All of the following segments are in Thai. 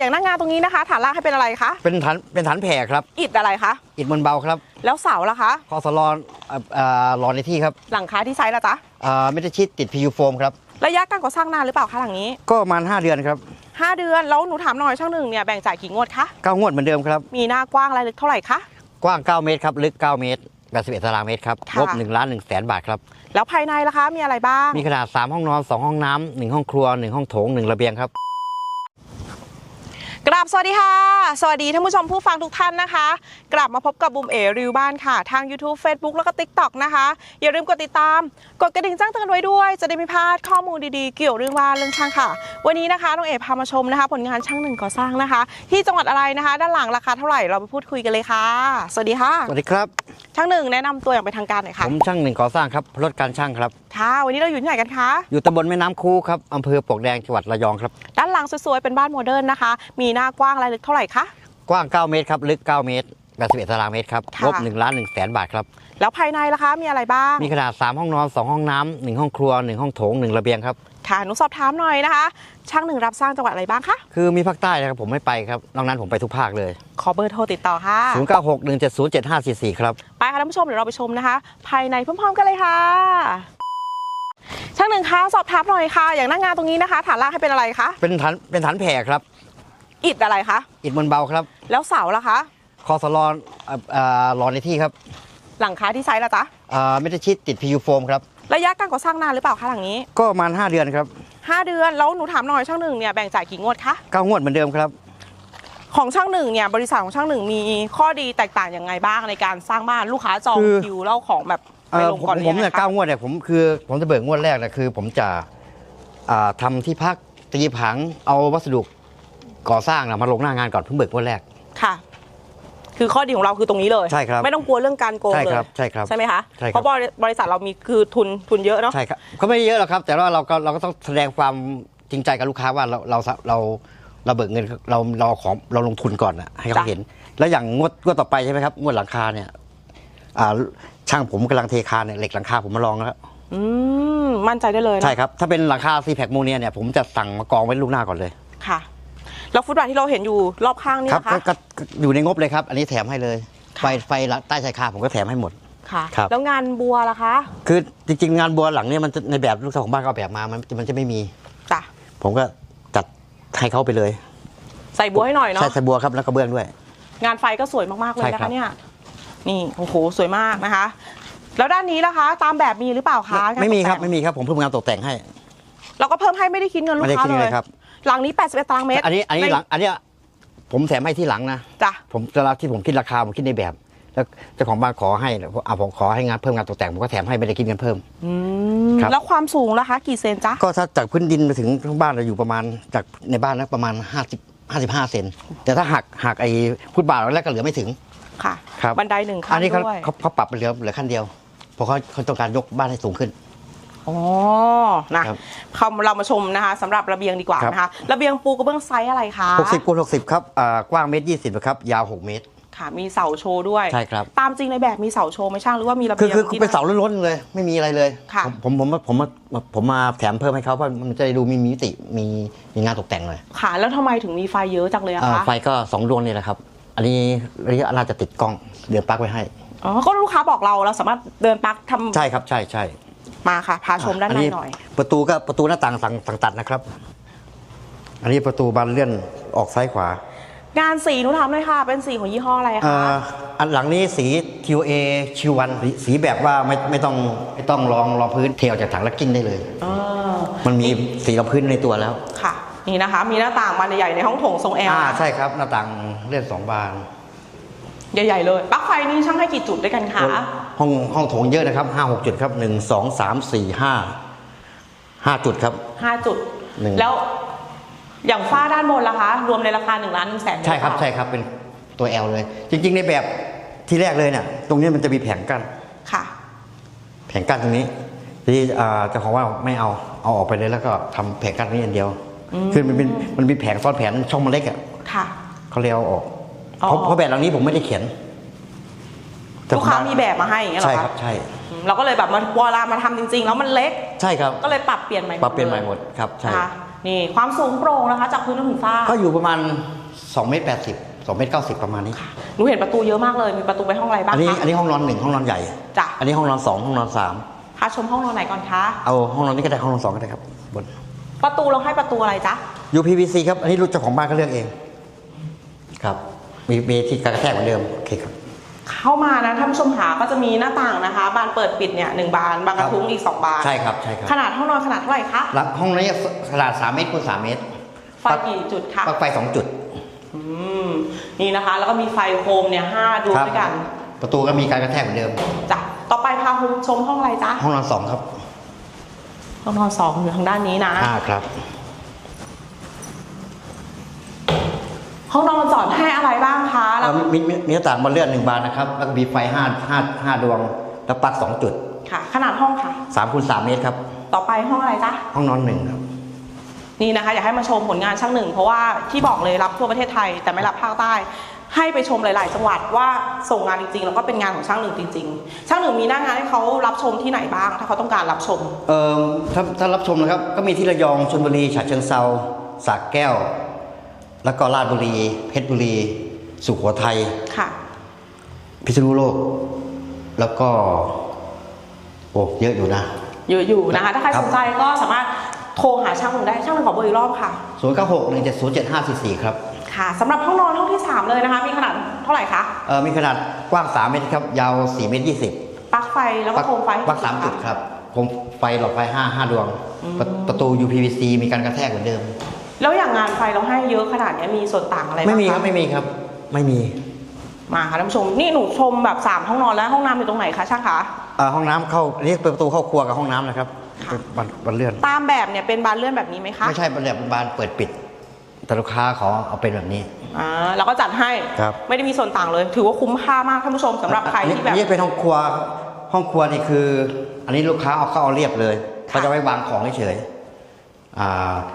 อย่างหน้างานตรงนี้นะคะฐานรากให้เป็นอะไรคะเป็นฐานเป็นฐานแผ่ครับ อิฐอะไรคะอิฐมวลเบาครับ แล้วเสาล่ะคะคอสลอนเอ่อเอ่อรอในที่ครับ หลังคาที่ใช้ละจ๊ะเอ่อไม่ได้ชิดติดพียูโฟมครับระยะการก่อสร้างนานหรือเปล่าคะหลังนี้ ก็ประมาณ5เดือนครับ 5 เดือนแล้วหนูถามหน่อยช่างหนึ่งเนี่ยแบ่งจ่ายกี่งวดคะเก้างวดเหมือนเดิมครับ มีหน้ากว้างรายลึกเท่าไหร่คะกว้าง 9 เมตรครับลึก 9 เมตร81ตารางเมตรครับค่ะงบ1ล้าน1แสนบาทครับ แล้วภายในล่ะคะมีอะไรบ้าง มีขนาด 3 ห้องนอน 2 ห้องน้ำ1ห้องครัว 1 ห้องโถง 1 ระเบียงครับ กราบสวัสดีค่ะ สวัสดีท่านผู้ชมผู้ฟังทุกท่านนะคะ กลับมาพบกับบุมเอรีวิวบ้านค่ะ ทาง YouTube Facebook แล้วก็ TikTok นะคะ อย่าลืมกดติดตาม กดกระดิ่งแจ้งเตือนไว้ด้วย จะได้ไม่พลาดข้อมูลดีๆ เกี่ยวเรื่องบ้านเรื่องช่างค่ะ วันนี้นะคะน้องเอพามาชมนะคะ ผลงานช่างหนึ่งก่อสร้างนะคะ ที่จังหวัดอะไรนะคะ ด้านหลังราคาเท่าไหร่เราไปพูดคุยกันเลยค่ะ สวัสดีค่ะ สวัสดีครับ ช่างหนึ่งแนะนำตัวอย่างเป็นทางการหน่อยค่ะผมช่างหนึ่งก่อสร้างครับรถการช่างครับ ค่ะวันนี้เราอยู่ที่ไหนกันคะอยู่ตำบลแม่น้ำคูครับอำเภอปลวกแดงจังหวัดระยองครับ ด้านหลังสวยๆเป็นบ้านโมเดิร์นนะคะ มีหน้ากว้างรายลึกเท่าไหร่คะ กว้าง 9 เมตรครับ ลึก 9 เมตร81ตารางเมตรครับ ค่ะ งบ1ล้าน1แสนบาทครับ แล้วภายในล่ะคะ มีอะไรบ้าง มีขนาด 3 ห้องนอน 2 ห้องน้ำ1ห้องครัว 1 ห้องโถง 1 ระเบียงครับ ค่ะหนูสอบถามหน่อยนะคะ ช่างหนึ่งรับสร้างจังหวัดอะไรบ้างคะ คือมีภาคใต้นะครับผมไม่ไปครับ นอกนั้นผมไปทุกภาคเลย ขอเบอร์โทรติดต่อค่ะ 0 9 6 1 7 0 7 5 4 4 ครับ ไปค่ะท่านผู้ชมเดี๋ยวเราไปชมนะคะ ภายในพร้อมๆกันเลยค่ะ ช่างหนึ่งคะสอบถามหน่อยค่ะ อย่างหน้างานตรงนี้นะคะ ฐานรากให้เป็นอะไรคะ เป็นฐานเป็นฐานแผ่ครับ อิฐอะไรคะอิฐมวลเบาครับ แล้วเสาล่ะคะคอสลอนเอ่อเอ่อรอในที่ครับ หลังคาที่ใช้ละจ๊ะเอ่อไม่ได้ชิดติดพียูโฟมครับระยะการก่อสร้างนานหรือเปล่าคะหลังนี้ ก็ประมาณ5เดือนครับ 5 เดือนแล้วหนูถามหน่อยช่างหนึ่งเนี่ยแบ่งจ่ายกี่งวดคะเก้างวดเหมือนเดิมครับของช่างหนึ่งเนี่ยบริษัทของช่างหนึ่งมีข้อดีแตกต่างยังไงบ้างในการสร้างบ้านลูกค้าจองคือคิวแล้วของแบบเอ่ไปอลงผมก่อนผมเนี่ยงไงคะเก้างวดเนี่ยผมคือผมจะเบิกงวดแรกนะคือ ผมจะอ่าทำที่พักตีผังเอาวัสดุ ก่อสร้างนะมาลงหน้างานก่อนเพิ่งเบิกงวดแรก ค่ะ คือข้อดีของเราคือตรงนี้เลย ใช่ครับ ไม่ต้องกลัวเรื่องการโกงใช่เลยครับใช่ครับใช่ไหมคะใช่ครับ เพราะบริบริษัทเรามีคือทุนทุนเยอะเนาะ ใช่ครับก็ไม่เยอะหรอกครับ แต่ว่าเราก็เราก็ต้องแสดงความจริงใจกับลูกค้าว่าเราเราเราเราเบิกเงินเราเราของเราลงทุนก่อนนะให้เขาเห็น แล้วอย่างงวดงวดต่อไปใช่ไหมครับงวดหลังคาเนี่ยอ่าช่างผมกำลังเทคานเนี่ยเหล็กหลังคาผมมาลองแล้ว อืมมั่นใจได้เลยนะใช่ครับ ถ้าเป็นหลังคาซีแพคโมเนียเนี่ยผมจะสั่งมากองไว้ลูกหน้าก่อนเลย ค่ะ แล้วฟุตบาทที่เราเห็นอยู่รอบข้างนี่ครับนะคะ ก็ก็ก็อยู่ในงบเลยครับ อันนี้แถมให้เลยค่ะไฟไฟใต้ชายคาผมก็แถมให้หมด ค่ะ ครับ แล้วงานบัวล่ะคะคือจริงๆ งานบัวหลังเนี่ยมันจะในแบบลูกสาวของบ้านก็เอาแบบมามันมันจะไม่มี จ้ะผมก็จัดให้เขาไปเลยใส่บัวให้หน่อยเนาะ ใช่ใส่บัวครับแล้วก็เบื้องด้วย งานไฟก็สวยมาก ๆ เลยใช่นะครัคะบ เนี่ย นี่โอ้โหสวยมากนะคะ แล้วด้านนี้ล่ะคะ ตามแบบมีหรือเปล่าคะไม่มีครับงานตกแต่งไม่มีครับผมเพิ่มงานตกแต่งให้เราก็เพิ่มให้ไม่ได้คิดเงินลูไม่กได้ค้าคิดเลเลยยครับ หลังนี้ 81ตารางเมตรอันนี้อันนี้ไม่หลังอันเนี้ยผมแถมให้ที่หลังนะจ้ะผมเวลาที่ผมคิดราคาผมคิดในแบบ แล้วเจ้าของบ้านขอให้อะผมขอให้งานเพิ่มงานตกแต่งผมก็แถมให้ไม่ได้คิดเงินเพิ่มอืมครับแล้วความสูงล่ะคะ กี่เซนจ๊ะก็ถ้าจากพื้นดินไปถึงทั้งบ้านเราอยู่ประมาณจากในบ้านนะประมาณ 50 55 เซนแต่ถ้าหักหักไอ้ฟุตบาทแล้วก็เหลือไม่ถึงค่ะครับบันไดหนึ่งขั้อันนนี้เขาด้วยเขาเขาปรับไปเหลือเหลือขั้นเดียวเพราะเขาเขาต้องการยกบ้านให้สูงขึ้น อ๋อนะครับ เขาเรามาชมนะคะสำหรับระเบียงดีกว่าครับนะคะ ระเบียงปูกระเบื้องไซส์อะไรคะ60คูณ60 ครับอ่ากว้างเมตรยี่สิบครับ ยาว 6 เมตร ค่ะ มีเสาโชว์ด้วย ใช่ครับ ตามจริงในแบบมีเสาโชว์ไหม่ช่างหรือว่ามีระคืเบีอยงคือที่ เป็นเสาล้นๆเลย ไม่มีอะไรเลย ค่ะ ผมผมผมผมมาผมมาแถมเพิ่มให้เขาเพราะมันจะได้ดูมีมิติมีมีงานตกแต่งหน่อยค่ะ แล้วทำไมถึงมีไฟเยอะจังเลยอะอ่าคะไฟก็ 2 ดวงนี่แหละครับ อันนี้ระยะน่าจะติดกล้อง เดือนปลั๊กไว้ให้ อ๋อก็ลูกค้าบอกเราเราสามารถเดินปลักทำใช่ครับใช่ใช่ มาค่ะ พาชมด้านในอัหน่อย ประตูก็ประตูหน้าต่างสั่งสั่งตัดนะครับ อันนี้ประตูบานเลื่อนออกซ้ายขวา งานสีหนูถามเลยค่ะ เป็นสีของยี่ห้ออะไรอ่คะาอันหลังนี้สี TOA ชิวันสีสีแบบว่าไม่ไม่ต้องไม่ต้องรองรองพื้นเทออกจากถังแล้วกินได้เลยอ๋อมันมีสีรองพื้นในตัวแล้วค่ะนี่นะคะ มีหน้าต่างบานใหญ่ๆในห้องโถงทรงแอลอ่าใช่ครับหน้าต่างเลื่อนสองบาน ใหญ่ๆเลยปลั๊กไฟนี่ช่างให้กี่จุดด้วยกันคะ ห้องห้องโถงเยอะนะครับห้าหกจุดครับหนึ่งสองสามสี่ห้าห้าจุดครับ ห้าจุด หนึ่ง แล้วอย่างฝ้าด้านบนล่ะคะ รวมในราคา1นึ่งล้านหนึ่งแสนใช่ครับใช่ครับเป็นตัว L เลย จริง ๆ ในแบบที่แรกเลยเนี่ยตรงนี้มันจะมีแผงกั้นค่ะ แผงกั้นตรงนี้ที่อ่าเจ้าของว่าไม่เอาเอาออกไปเลยแล้วก็ทำแผงกั้นนี้อันเดียว คือมันเป็นมันมีแผงซ้อนแผงช่องมันเล็กอะค่ะ เขาเลยเอาออก อ๋อ เพราะเพราะแบบหลังนี้ผมไม่ได้เขียน ลูกค้ามีแบบมาให้อย่างเงี้ยเหรใช่อคคะรับใช่อืมเราก็เลยแบบมันเวลามาทำจริง ๆ แล้วมันเล็กใช่ครับก็เลยปรับเปลี่ยนใหม่ปรับเปลี่ยนใหม่หมดครับใช่นะคะนี่ความสูงโปร่งนะคะ จากพื้นจนถึงฟ้าก็อยู่ประมาณ2เมตร80 2เมตร90ประมาณนี้หนูเห็นประตูเยอะมากเลยมีประตูไปห้องอะไรบ้างอันนี้คะอันนี้ห้องนอนหนึ่งห้องนอนใหญ่จ้ะอันนี้ห้องนอนสองห้องนอนสามพาชมห้องนอนไหนก่อนคะเอาห้องนอนนี้ก็ได้ห้องนอนสองก็ได้ครับบนประตูเราให้ประตูอะไรจ๊ะ UPVC ครับอันนี้รู้เจ้าของบ้านก็เลือกเอง ครับมีมีที่กระแทกเหมือนเดิมโอเคครับ เข้ามานะท่านผู้ชมหาก็จะมีหน้าต่างนะคะ บานเปิดปิดเนี่ยหนึ่งบาน บานกระทุ้งอีกสองบาน ใช่ครับใช่ครับขนาดห้องนอนขนาดเท่าไหร่คะแล้วห้องนี้ขนาด3เมตรคูณ3เมตร ไฟกี่จุดคะปลั๊กไฟ2จุดอืมนี่นะคะ แล้วก็มีไฟโคมเนี่ยห้าดวงครับด้วยกัน ประตูก็มีการกระแทกเหมือนเดิมจ้ะต่อไปพาคุณชมห้องอะไรจ๊ะห้องนอนสองครับห้องนอนสองอยู่ทางด้านนี้นะอ่าครับ ห้องนอนจอดให้อะไรบ้างคะแล้วเอ่อมีมีมีหน้าต่างบานเลื่อนหนึ่งบานนะครับ แล้วก็มีไฟห้าห้าห้าดวง แล้วปลั๊กสองจุดค่ะ ขนาดห้องค่ะสามคูณสามเมตรครับ ต่อไปห้องอะไรจ๊ะ ห้องนอนหนึ่งครับ นี่นะคะ อยากให้มาชมผลงานช่างหนึ่ง เพราะว่าที่บอกเลยรับทั่วประเทศไทย แต่ไม่รับภาคใต้ ให้ไปชมหลาย ๆ จังหวัดว่าส่งงานจริง ๆ แล้วก็เป็นงานของช่างหนึ่งจริง ๆ ช่างหนึ่งมีหน้างานให้เขารับชมที่ไหนบ้าง ถ้าเขาต้องการรับชม เอ่อถ้าถ้ารับชมนะครับ ก็มีที่ระยองชลบุรีฉะเชิงเซาสระแก้ว แล้วก็ราชบุรี เพชรบุรี สุโขทัยค่ะ พิษณุโลก แล้วก็โอ้เยอะอยู่นะเยอะอยู่นะคะ ถ้าใครครับสนใจก็สามารถโทรหาช่างหนึ่งได้ช่างหนึ่งขอเบอร์อีกรอบค่ะศูนย์เก้าหกหนึ่งเจ็ดศูนย์เจ็ดห้าสี่สี่ครับ ค่ะสำหรับห้องนอนห้องที่ 3 เลยนะคะ มีขนาดเท่าไหร่คะเอ่อมีขนาดกว้าง 3 เมตรครับ ยาว 4 เมตร 20ปลั๊กไฟแล้วก็โคมไฟปลั๊กสามจุดครับโคมไฟหลอดไฟ 5 5 ดวง ประประตู UPVC มีการกระแทกเหมือนเดิม แล้วอย่างงานไฟเราให้เยอะขนาดเนี้ยมีส่วนต่างอะไรบ้างไม่มีครับะไม่มีครับ ไม่มีมาค่ะท่านผู้ชมนี่หนูชมแบบ3ห้องนอนแล้วห้องน้ำอยู่ตรงไหนคะช่างคะ เอ่อห้องน้ำเข้าอันนี้เป็นประตูเข้าครัวกับห้องน้ำนะครับค่ะ เป็นบันบันเลื่อน ตามแบบเนี่ยเป็นบานเลื่อนแบบนี้ไหมคะไม่ใช่บันแบบบานเปิดปิด แต่ลูกค้าขอเอาเป็นแบบนี้ อ่าแล้วก็จัดให้ครับ ไม่ได้มีส่วนต่างเลย ถือว่าคุ้มค่ามากท่านผู้ชมสำหรับใครที่แบบ อันนี้เป็นห้องครัวครับห้องครัวนี่คือ อันนี้ลูกค้าเอาเข้าเอาเรียบเลยค่ะ เขาจะไว้วางของเฉยๆอ่า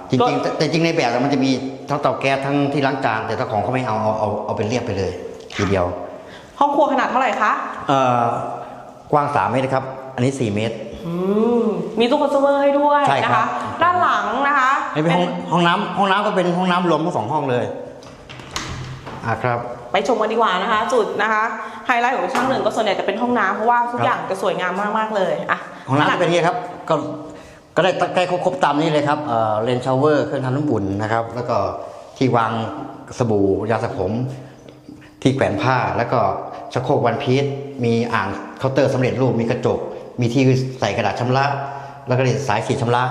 จริงๆแต่แต่จริงในแบบมันจะมีทั้งเตาแก๊สทั้งที่ล้างจานแต่เจ้าของเขาไม่เอาเอาเอาเอาเป็นเรียบไปเลย ทีเดียว ห้องครัวขนาดเท่าไหร่คะเอ่อกว้าง 3 เมตรครับ อันนี้ 4 เมตรอืมมีตู้คอนเซิร์ฟเวอร์ให้ด้วยใช่นะครัคะบด้านหลังนะคะอันนี้เป็นห้องห้องน้ำห้องน้ำก็เป็นห้องน้ำรวมทั้งสองห้องเลยอ่าครับไปชมกันดีกว่านะคะ จุดนะคะไฮไลท์ของช่างหนึ่งก็ส่วนใหญ่จะเป็นห้องน้ำเพราะว่าทุกครับอย่างจะสวยงามมากๆเลยอะห้องน้ำจะเป็นอย่างนี้ครับก็ ก็ได้ใกล้ครบๆตามนี้เลยครับเอ่อเลนชาวเวอร์เครื่องทำน้ำอุ่นนะครับ แล้วก็ที่วางสบู่ยาสระผมที่แขวนผ้าแล้วก็ชักโครกวันพีชมีอ่างเคาน์เตอร์สำเร็จรูปมีกระจก มีที่ใส่กระดาษชำระ แล้วก็สายสีดชำระ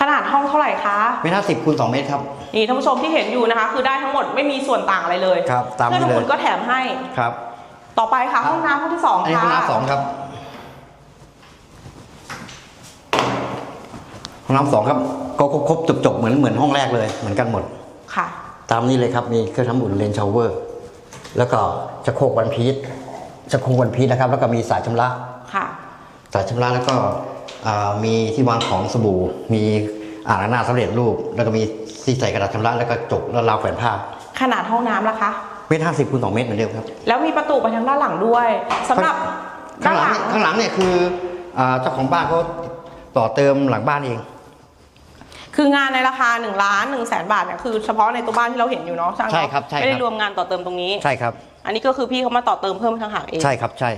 ขนาดห้องเท่าไหร่คะเมตรห้าสิบคูณสองเมตรครับ นี่ท่านผู้ชมที่เห็นอยู่นะคะ คือได้ทั้งหมดไม่มีส่วนต่างอะไรเลยครับตามนี้เพื่อนเลยคุณก็แถมให้ครับ ต่อไปค่ะห้องน้ำห้องที่สองอันนี้ค่ะห้องน้ำสองครับ ห้องน้ำสองครับก็ครบๆจบๆเหมือนเหมือนห้องแรกเลยเหมือนกันหมด ค่ะ ตามนี้เลยครับมีเครื่องทำอุ่นเลนชาวเวอร์ แล้วก็ชักโครกวันพีชชักโครกวันพีชนะครับ แล้วก็มีสายชำระค่ะ สายชำระแล้วก็อ่ามีที่วางของสบู่ มีอ่างล้างหน้าสำเร็จรูป แล้วก็มีที่ใส่กระดาษชำระแล้วก็จกแล้วราวแขวนผ้าขนาดห้องน้ำล่ะคะ เมตรห้าสิบคูณสองเมตรเหมือนเดิมครับ แล้วมีประตูไปทางด้านหลังด้วยสำหรับข้าด้างนหหลัลังง เนี่ยข้างหลังเนี่ยคืออ่าเจ้าของบ้านเขาต่อเติมหลังบ้านเอง คืองานในราคา1ล้าน1แสนบาทเนี่ยคือเฉพาะในตัวบ้านที่เราเห็นอยู่เนาะช่างเนอะใช่ครับใช่ครับ ไม่ได้รวมงานต่อเติมตรงนี้ ใช่ครับ อันนี้ก็คือพี่เขามาต่อเติมเพิ่มทางหางเอง ใช่ครับใช่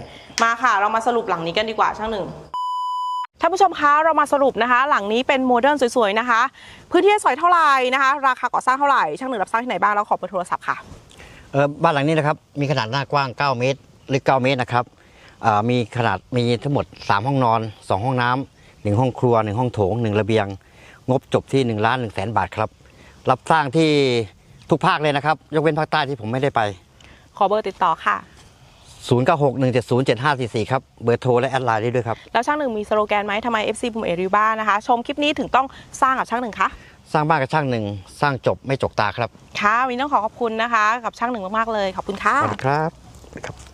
มาค่ะ เรามาสรุปหลังนี้กันดีกว่าช่างหนึ่งท่านผู้ชมคะเรามาสรุปนะคะ หลังนี้เป็นโมเดิร์นสวยๆนะคะ พื้นที่สอยเท่าไหร่นะคะ ราคาก่อสร้างเท่าไหร่ช่างหนึ่งรับสร้างที่ไหนบ้างแล้วขอเบอร์โทรศัพท์ค่ะ เออบ้านหลังนี้นะครับ มีขนาดหน้ากว้าง 9 เมตรหรือ9เมตรนะครับอ่ามีขนาดมีทั้งหมด 3 ห้องนอน 2 ห้องน้ำหนึ่งห้องครัว 1 ห้องโถง 1 ระเบียง งบจบที่1ล้าน1แสนบาทครับ รับสร้างที่ทุกภาคเลยนะครับ ยกเว้นภาคใต้ที่ผมไม่ได้ไป ขอเบอร์ติดต่อค่ะ 0961707544 ครับ เบอร์โทรและแอดไลน์ได้ด้วยครับ แล้วช่างหนึ่งมีสโลแกนไหมทำไม FC บุมเอริบ้านะคะ ชมคลิปนี้ถึงต้องสร้างกับช่างหนึ่งคะสร้างบ้านกับช่างหนึ่งสร้างจบไม่จกตาครับ ค่ะวันนี้ต้องขอขอบคุณนะคะ กับช่างหนึ่งมากๆเลย ขอบคุณค่ะสวัสดีครับครับ